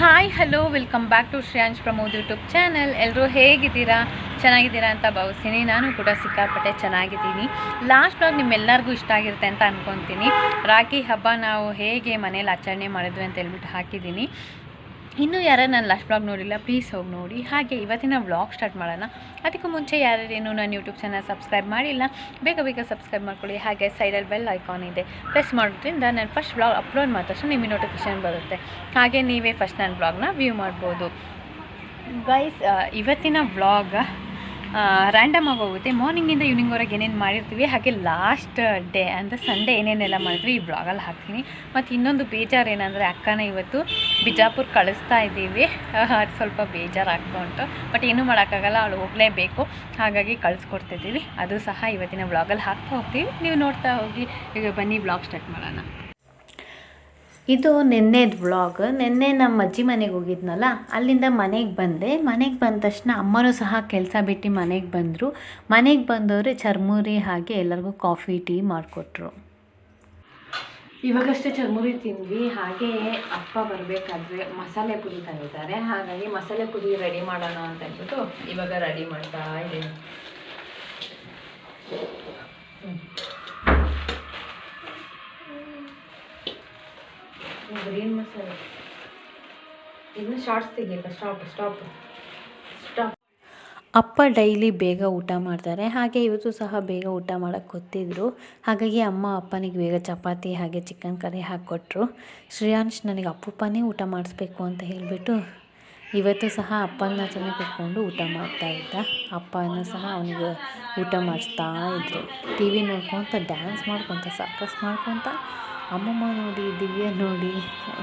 Hi hello welcome back to Shreyansh Pramod YouTube channel ಎಲ್ಲರೂ ಹೇಗಿದ್ದೀರಾ? ಚೆನ್ನಾಗಿದ್ದೀರಾ ಅಂತ ಭಾವಿಸ್ತೀನಿ. ನಾನು ಕೂಡ ಸಿಕ್ಕಾಪಟ್ಟೆ ಚೆನ್ನಾಗಿದ್ದೀನಿ. ಲಾಸ್ಟ್ ಬ್ಲಾಗ್ ನಿಮ್ಮೆಲ್ಲರಿಗೂ ಇಷ್ಟ ಆಗಿರುತ್ತೆ ಅಂತ ಅಂದ್ಕೊತೀನಿ ರಾಖಿ ಹಬ್ಬ ನಾವು ಹೇಗೆ ಮನೇಲಿ ಆಚರಣೆ ಮಾಡಿದ್ವಿ ಅಂತ ಹೇಳ್ಬಿಟ್ಟು ಹಾಕಿದ್ದೀನಿ. ಇನ್ನೂ ಯಾರು ನಾನು ಲಾಸ್ಟ್ ಬ್ಲಾಗ್ ನೋಡಿಲ್ಲ ಪ್ಲೀಸ್ ಹೋಗಿ ನೋಡಿ. ಹಾಗೆ ಇವತ್ತಿನ ವ್ಲಾಗ್ ಸ್ಟಾರ್ಟ್ ಮಾಡೋಣ. ಅದಕ್ಕೂ ಮುಂಚೆ ಯಾರ್ಯಾರೇನು ನನ್ನ ಯೂಟ್ಯೂಬ್ ಚಾನಲ್ ಸಬ್ಸ್ಕ್ರೈಬ್ ಮಾಡಿಲ್ಲ, ಬೇಗ ಬೇಗ ಸಬ್ಸ್ಕ್ರೈಬ್ ಮಾಡ್ಕೊಳ್ಳಿ. ಹಾಗೆ ಸೈಡಲ್ಲಿ ಬೆಲ್ ಐಕಾನ್ ಇದೆ. ಪ್ರೆಸ್ ಮಾಡೋದ್ರಿಂದ ನಾನು ಫಸ್ಟ್ ಬ್ಲಾಗ್ ಅಪ್ಲೋಡ್ ಮಾಡಿದ ತಕ್ಷಣ ನಿಮಗೆ ನೋಟಿಫಿಕೇಶನ್ ಬರುತ್ತೆ. ಹಾಗೆ ನೀವೇ ಫಸ್ಟ್ ನನ್ನ ಬ್ಲಾಗ್ನ ವ್ಯೂ ಮಾಡ್ಬೋದು. ಗೈಸ್ ಇವತ್ತಿನ ವ್ಲಾಗ್ ರ್ಯಾಂಡಮ್ ಆಗಿ ಹೋಗುತ್ತೆ. ಮಾರ್ನಿಂಗಿಂದ ಈವ್ನಿಂಗ್ವರೆಗೆ ಏನೇನು ಮಾಡಿರ್ತೀವಿ, ಹಾಗೆ ಲಾಸ್ಟ್ ಡೇ ಅಂದರೆ ಸಂಡೇ ಏನೇನೆಲ್ಲ ಮಾಡಿದ್ರು ಈ ಬ್ಲಾಗಲ್ಲಿ ಹಾಕ್ತೀನಿ. ಮತ್ತು ಇನ್ನೊಂದು ಬೇಜಾರು ಏನಂದರೆ ಅಕ್ಕನ ಇವತ್ತು ಬಿಜಾಪುರ್ ಕಳಿಸ್ತಾ ಇದ್ದೀವಿ. ಅದು ಸ್ವಲ್ಪ ಬೇಜಾರಾಗ್ತಾ ಉಂಟು. ಬಟ್ ಏನೂ ಮಾಡೋಕ್ಕಾಗಲ್ಲ, ಅವಳು ಹೋಗಲೇಬೇಕು. ಹಾಗಾಗಿ ಕಳಿಸ್ಕೊಡ್ತಿದ್ದೀವಿ ಅದು ಸಹ ಇವತ್ತಿನ ಬ್ಲಾಗಲ್ಲಿ ಹಾಕ್ತಾ ಹೋಗ್ತೀವಿ. ನೀವು ನೋಡ್ತಾ ಹೋಗಿ, ಈಗ ಬನ್ನಿ ಬ್ಲಾಗ್ ಸ್ಟಾರ್ಟ್ ಮಾಡೋಣ. ಇದು ನಿನ್ನೆದು ವ್ಲಾಗ್. ನಿನ್ನೆ ನಮ್ಮ ಅಜ್ಜಿ ಮನೆಗೆ ಹೋಗಿದ್ನಲ್ಲ, ಅಲ್ಲಿಂದ ಮನೆಗೆ ಬಂದೆ. ಮನೆಗೆ ಬಂದ ತಕ್ಷಣ ಅಮ್ಮನೂ ಸಹ ಕೆಲಸ ಬಿಟ್ಟು ಮನೆಗೆ ಬಂದರು. ಮನೆಗೆ ಬಂದವರು ಚರ್ಮುರಿ ಹಾಗೆ ಎಲ್ಲರಿಗೂ ಕಾಫಿ, ಟೀ ಮಾಡಿಕೊಟ್ರು. ಇವಾಗಷ್ಟೇ ಚರ್ಮುರಿ ತಿಂದ್ವಿ. ಹಾಗೆ ಅಪ್ಪ ಬರಬೇಕಾದ್ರೆ ಮಸಾಲೆ ಪುರಿ ತಂದಿದ್ದಾರೆ. ಹಾಗಾಗಿ ಮಸಾಲೆ ಪುರಿ ರೆಡಿ ಮಾಡೋಣ ಅಂತ ಹೇಳ್ಬಿಟ್ಟು ಇವಾಗ ರೆಡಿ ಮಾಡ್ತಾ ಇದ್ದೀನಿ. ಗ್ರೀನ್ ಮಸಾಲೆ ಇನ್ನು ಶಾರ್ಟ್ಸ್ ತೆಗಿಯಲ್ಲ ಸ್ಟಾಪ್ ಸ್ಟಾಪ್ ಅಪ್ಪ ಡೈಲಿ ಬೇಗ ಊಟ ಮಾಡ್ತಾರೆ, ಹಾಗೆ ಇವತ್ತು ಸಹ ಬೇಗ ಊಟ ಮಾಡೋಕ್ಕೆ ಗೊತ್ತಿದ್ರು. ಹಾಗಾಗಿ ಅಮ್ಮ ಅಪ್ಪನಿಗೆ ಬೇಗ ಚಪಾತಿ ಹಾಗೆ ಚಿಕನ್ ಕರಿ ಹಾಕ್ಕೊಟ್ರು. ಶ್ರೇಯಾಂಶ್ ನನಗೆ ಅಪ್ಪಪ್ಪನೇ ಊಟ ಮಾಡಿಸ್ಬೇಕು ಅಂತ ಹೇಳಿಬಿಟ್ಟು ಇವತ್ತು ಸಹ ಅಪ್ಪನ ಚೆನ್ನಾಗಿ ಕೂತ್ಕೊಂಡು ಊಟ ಮಾಡ್ತಾ ಇದ್ದ. ಅಪ್ಪನ ಸಹ ಅವನಿಗೆ ಊಟ ಮಾಡಿಸ್ತಾ ಇದ್ರು. ಟಿ ವಿ ನೋಡ್ಕೊತ ಡ್ಯಾನ್ಸ್ ಮಾಡ್ಕೊತ ಸರ್ಕಸ್ ಮಾಡ್ಕೊತ ಅಮ್ಮಮ್ಮ ನೋಡಿ, ದಿವ್ಯ ನೋಡಿ,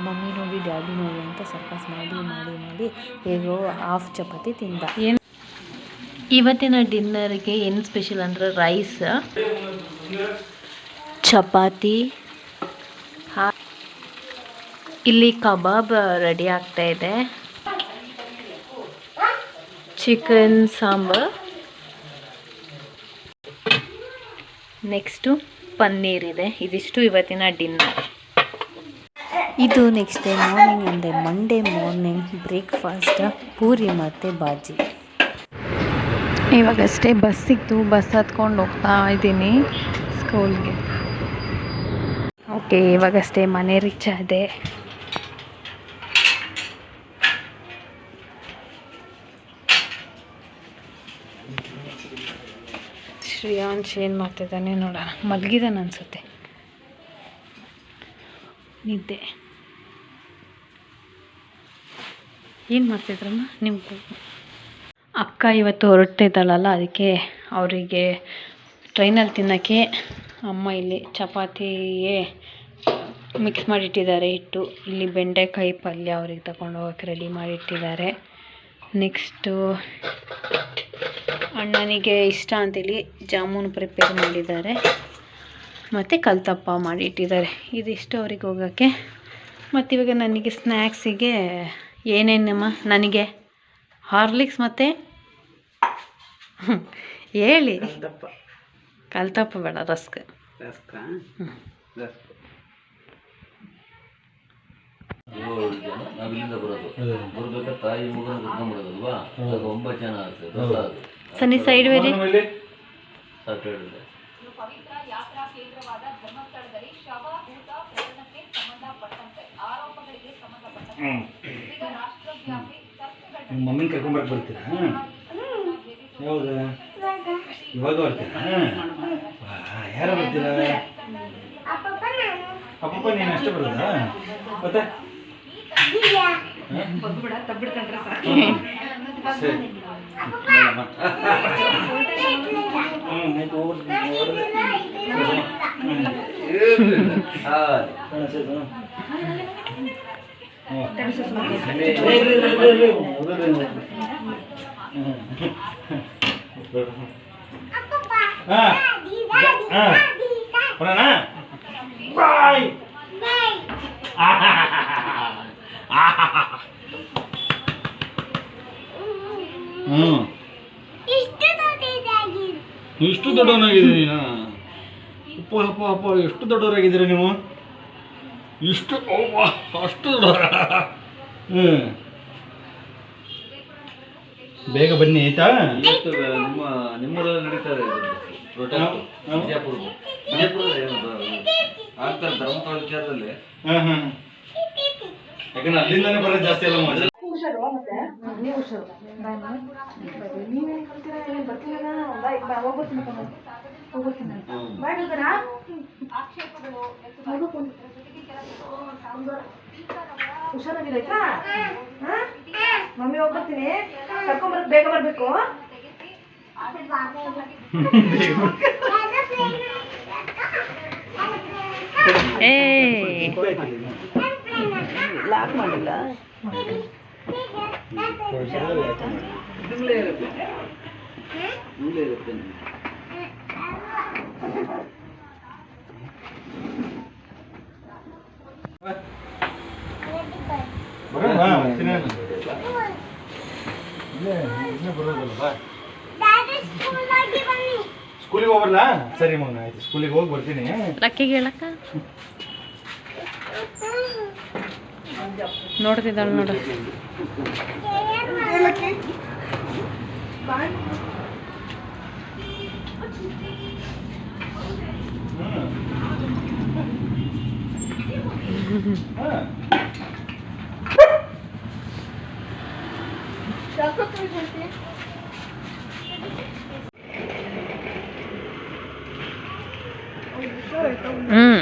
ಮಮ್ಮಿ ನೋಡಿ, ಡ್ಯಾಡಿ ನೋಡಿ ಅಂತ ಸರ್ಕಸ್ ಮಾಡಿ ಮಾಡಿ ಮಾಡಿ ಹೇಗೋ ಹಾಫ್ ಚಪಾತಿ ತಿಂದ. ಏನು ಇವತ್ತಿನ ಡಿನ್ನರ್ಗೆ ಏನು ಸ್ಪೆಷಲ್ ಅಂದರೆ ರೈಸ್ ಚಪಾತಿ, ಹಾ ಇಲ್ಲಿ ಕಬಾಬ್ ರೆಡಿ ಆಗ್ತಾ ಇದೆ. ಚಿಕನ್ ಸಾಂಬಾರ್. ನೆಕ್ಸ್ಟು ಪನ್ನೀರ್ ಇದೆ ಇದಿಷ್ಟು ಇವತ್ತಿನ ಡಿನ್ನರ್. ಇದು ನೆಕ್ಸ್ಟ್ ಡೇ ಮಾರ್ನಿಂಗ್ ಅಂದರೆ ಮಂಡೇ ಮಾರ್ನಿಂಗ್ ಬ್ರೇಕ್ಫಾಸ್ಟ್ ಪೂರಿ ಮತ್ತು ಬಾಜಿ. ಇವಾಗಷ್ಟೇ ಬಸ್ ಸಿಕ್ತು. ಬಸ್ ಹತ್ಕೊಂಡು ಹೋಗ್ತಾ ಇದ್ದೀನಿ ಸ್ಕೂಲ್ಗೆ ಓಕೆ ಇವಾಗಷ್ಟೇ ಮನೆ ರೀಚ್ ಆದೆ ಶ್ರೇಯಾಂಶ್ ಏನು ಮಾಡ್ತಿದ್ದಾನೆ ನೋಡೋಣ ಮಲಗಿದಾನೆ ಅನಿಸುತ್ತೆ. ನಿದ್ದೆ. ಏನು ಮಾಡ್ತಿದ್ರಮ್ಮ? ನಿಮ್ಗೆ ಅಕ್ಕ ಇವತ್ತು ಹೊರಟಿದ್ದಾಳಲ್ಲ, ಅದಕ್ಕೆ ಅವರಿಗೆ ಟ್ರೈನಲ್ಲಿ ತಿನ್ನೋಕ್ಕೆ ಅಮ್ಮ ಇಲ್ಲಿ ಚಪಾತಿಯೇ ಮಿಕ್ಸ್ ಮಾಡಿಟ್ಟಿದ್ದಾರೆ ಹಿಟ್ಟು. ಇಲ್ಲಿ ಬೆಂಡೆಕಾಯಿ ಪಲ್ಯ ಅವ್ರಿಗೆ ತಗೊಂಡು ಹೋಗೋಕ್ಕೆ ರೆಡಿ ಮಾಡಿಟ್ಟಿದ್ದಾರೆ. ನೆಕ್ಸ್ಟು ಅಣ್ಣನಿಗೆ ಇಷ್ಟ ಅಂತೇಳಿ ಜಾಮೂನು ಪ್ರಿಪೇರ್ ಮಾಡಿದ್ದಾರೆ. ಮತ್ತು ಕಲ್ತಪ್ಪ ಮಾಡಿಟ್ಟಿದ್ದಾರೆ ಇದಿಷ್ಟು ಅವ್ರಿಗೆ ಹೋಗೋಕ್ಕೆ. ಮತ್ತು ಇವಾಗ ನನಗೆ ಸ್ನ್ಯಾಕ್ಸಿಗೆ ಏನೇನಮ್ಮ? ನನಗೆ ಹಾರ್ಲಿಕ್ಸ್ ಮತ್ತು ಹೇಳಿ. ಕಲ್ತಪ್ಪ. ಬೇಡ ರಸ್ಕ್. ಹ್ಞೂ ನಾವಿಲ್ಲಿಂದ ಬರೋದು. ಬರ್ಬೇಕಾದ್ರೆ ತಾಯಿ ಮಗನ ಕರ್ಕೊಂಡ್ಬಿಡೋದಲ್ವಾ ಅದು ಒಂಬತ್ತು ಜನ ಆಗ್ತದೆ ಅದು ಸನ್ನಿ ಸೈಡ್ ಬೇರೆ ಸಾಟರ್ಡೆ ನಿಮ್ಮ ಮಮ್ಮಿನ ಕರ್ಕೊಂಬರಕ್ಕೆ ಬರ್ತೀರಾ? ಹೌದಾ ಇವಾಗ ಬರ್ತೀರಾ? ಯಾರು ಬರ್ತೀರಾ? ಅಪ್ಪಪ್ಪ ನೀನು ಅಷ್ಟೇ ಬರೋದಾ? ಮತ್ತೆ? ಸರಿ ನೋಡಮ್ಮ. ಹ್ಮ್, ಆಯ್ತು, ಹೋಗ್ಬಿಡ್ತೀನಿ, ಹೊರಡ್ದೆ. ಹಾಂ ಹ್ಮ್, ಸರಿ, ಹ್ಮ್. ಹ್ಮ್. ಏ, ಇರ್ರಿ, ಇರ್ರಿ, ಇರ್ರಿ, ಇರ್ರಿ. ಹೊರಡ್ರಿ ನೀವು. ಹ್ಮ್. ಹಾ. ಹಾ. ಬರೋಣ? ಬಾಯ್. ಹ್ಮ್. ಇಷ್ಟು ದೊಡ್ಡವನಾಗಿದ್ದೀನಿ ನೀನು? ಅಪ್ಪ ಅಪ್ಪ ಅಪ್ಪ ಎಷ್ಟು ದೊಡ್ಡವರಾಗಿದ್ದೀರಾ ನೀವು? ಇಷ್ಟು ಅಷ್ಟು ದೊಡ್ಡ ಹ್ಞೂ ಬೇಗ ಬನ್ನಿ ಆಯ್ತಾ? ಇವತ್ತು ನಿಮ್ಮ ನಿಮ್ಮೂರಲ್ಲಿ ನಡೀತದೆ ಪ್ರೊಟೆಸ್ಟ್ ಹಾ. ವಿಜಯಪುರದ ವಿಜಯಪುರದಲ್ಲಿ ಏನು ಆಗ್ತಾರೆ ಧರ್ಮಸ್ಥಳ ವಿಚಾರದಲ್ಲಿ ಹಾಂ ಹಾಂ ಯಾಕಂದ್ರೆ ಅಲ್ಲಿಂದಾನೇ ಬರೋದು ಜಾಸ್ತಿ ಅಲ್ಲ ಮಜಾ ಬಾಯ್ ಮಮ್ಮಿ ಹೋಗ್ಬರ್ತೀನಿ ಕರ್ಕೊಂಬರಕ್ ಬೇಗ ಬರ್ಬೇಕು ಏ ಲಾಕ್ ಮಾಡಿಲ್ಲ ಇಲ್ಲೇ ಬಾಯ್ ಇಲ್ಲೇ ಇರುತ್ತೆ ಮಮ್ಮಿ ಹೋಗ್ಬರ್ತೀನಿ. ಬರ್ತೀನಿ ಬೇಗ ಇಲ್ಲೇ ಇಲ್ಲೇ ಬರೋದಲ್ಲ ಬಾ ಸ್ಕೂಲಿಗೆ ಹೋಗ್ಬರ್ಲಾ? ಸರಿ ಮಗನ ಆಯ್ತು. ಸ್ಕೂಲಿಗೆ ಹೋಗಿ ಬರ್ತೀನಿ. ಲಕ್ಕಿಗೆ ಹೇಳಕ್ಕ? ನೋಡ್ತಿದ್ದಾಳೆ ನೋಡು. ಹಾಂ ಹ್ಮ್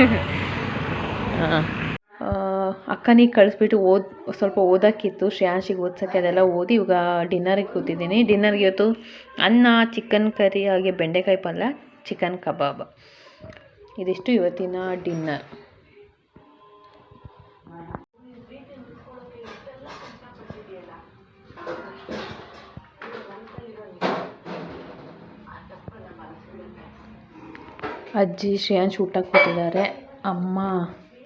ಅಕ್ಕನಿಗೆ ಕಳಿಸ್ಬಿಟ್ಟು ಓದ್, ಸ್ವಲ್ಪ ಓದೋಕ್ಕಿತ್ತು, ಶ್ರೇಯಾಂಶಿಗೆ ಓದ್ಸೋಕ್ಕೆ ಅದೆಲ್ಲ ಓದಿ ಇವಾಗ ಡಿನ್ನರಿಗೆ ಕೂತಿದ್ದೀನಿ. ಡಿನ್ನರ್ಗೆ ಇವತ್ತು ಅನ್ನ ಚಿಕನ್ ಕರಿ ಹಾಗೆ ಬೆಂಡೆಕಾಯಿ ಪಲ್ಯ ಚಿಕನ್ ಕಬಾಬ್ ಇದಿಷ್ಟು ಇವತ್ತಿನ ಡಿನ್ನರ್ ಅಜ್ಜಿ ಶ್ರೇಯಾಂಶ್ ಊಟಕ್ಕೆ ಕೂತಿದ್ದಾರೆ ಅಮ್ಮ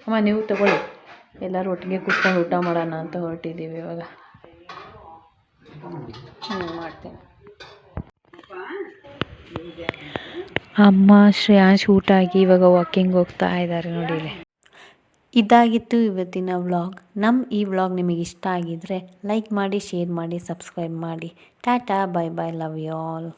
ಅಮ್ಮ ನೀವು ತಗೊಳ್ಳಿ. ಎಲ್ಲರೂ ಒಟ್ಟಿಗೆ ಕೂತ್ಕೊಂಡು ಊಟ ಮಾಡೋಣ ಅಂತ ಹೊರಟಿದ್ದೀವಿ ಇವಾಗ. ಮಾಡ್ತೀನಿ. ಅಮ್ಮ, ಶ್ರೇಯಾಂಶ್ ಊಟ ಆಗಿ ಇವಾಗ ವಾಕಿಂಗ್ ಹೋಗ್ತಾ ಇದ್ದಾರೆ ನೋಡಿ ಇದಾಗಿತ್ತು ಇವತ್ತಿನ ವ್ಲಾಗ್. ನಮ್ಮ ಈ ವ್ಲಾಗ್ ನಿಮಗೆ ಇಷ್ಟ ಆಗಿದ್ದರೆ ಲೈಕ್ ಮಾಡಿ, ಶೇರ್ ಮಾಡಿ, ಸಬ್ಸ್ಕ್ರೈಬ್ ಮಾಡಿ. Tata, bye bye, love you all.